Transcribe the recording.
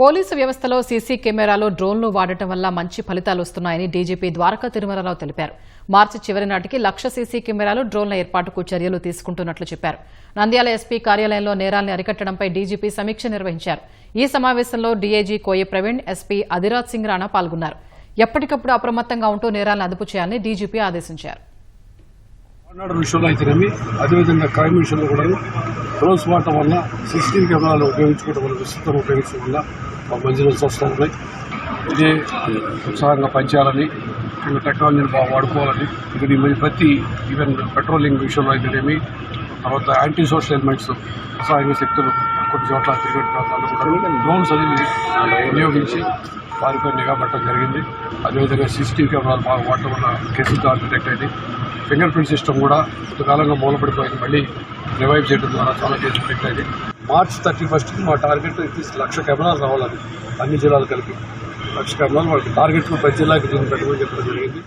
Police వ్యవస్థలో CC కెమెరాలు డ్రోన్లు వాడటం వల్ల మంచి ఫలితాలు వస్తున్నాయని డీజీపీ ద్వారకా తిరుమలరావు తెలిపారు. మార్చి చివరి నాటికి లక్ష సీసీ కెమెరాలు డ్రోన్ల ఏర్పాటుకు చర్యలు తీసుకుంటున్నట్లు చెప్పారు. నంద్యాల ఎస్పీ కార్యాలయంలో నేరాల్ని అరికట్టడంపై డీజీపీ సమీక్ష నిర్వహించారు. ఈ సమావేశంలో డీఐజీ కోయ ప్రవీణ్ ఎస్పీ అధిరాజ్ సింగ్ రాణా పాల్గొన్నారు. ఎప్పటికప్పుడు అప్రమత్తంగా ఉంటూ నేరాలను అదుపు చేయాలని డీజీపీ ఆదేశించారు. అదేవిధంగా క్రైమ్ విషయంలో కూడా డ్రోన్స్ వాడటం వల్ల సిసిటీవీ కెమెరాలు ఉపయోగించుకోవడం వల్ల విస్తృతంగా ఉపయోగించడం వల్ల మాకు మంచి రోజులు వస్తూ ఉన్నాయి. ఇదే ఉత్సాహంగా పనిచేయాలని ఇంకా టెక్నాలజీని బాగా వాడుకోవాలని ఇక్కడ ఈ ప్రతి ఈవెన్ పెట్రోలింగ్ విషయంలో అయితేనేమి తర్వాత యాంటీ సోషల్ ఎలిమెంట్స్ ఉత్సాహంగా శక్తులు కొన్ని చోట్ల తిరిగి ప్రాంతాల్లో కూడా డ్రోన్స్ అనేది వినియోగించి వారిపై నిఘా పెట్టడం జరిగింది. అదేవిధంగా సీసీటీవీ కెమెరాలు బాగా వాడటం వల్ల కేసులు డిటెక్ట్ అయింది. ఫింగర్ ప్రింట్ సిస్టమ్ కూడా కొంతకాలంగా మూలపడిపోయింది. మళ్ళీ రివైవ్ చేయడం ద్వారా చాలా కేసులు డిటెక్ట్ మార్చ్ థర్టీ ఫస్ట్కి మా టార్గెట్ అట్లీస్ట్ లక్ష కెమెరాలు రావాలని అన్ని జిల్లాలు కలిపి లక్ష కెమెరాలు వాళ్ళకి టార్గెట్ ప్రతి జిల్లాకి దీన్ని పెట్టమని చెప్పడం జరిగింది.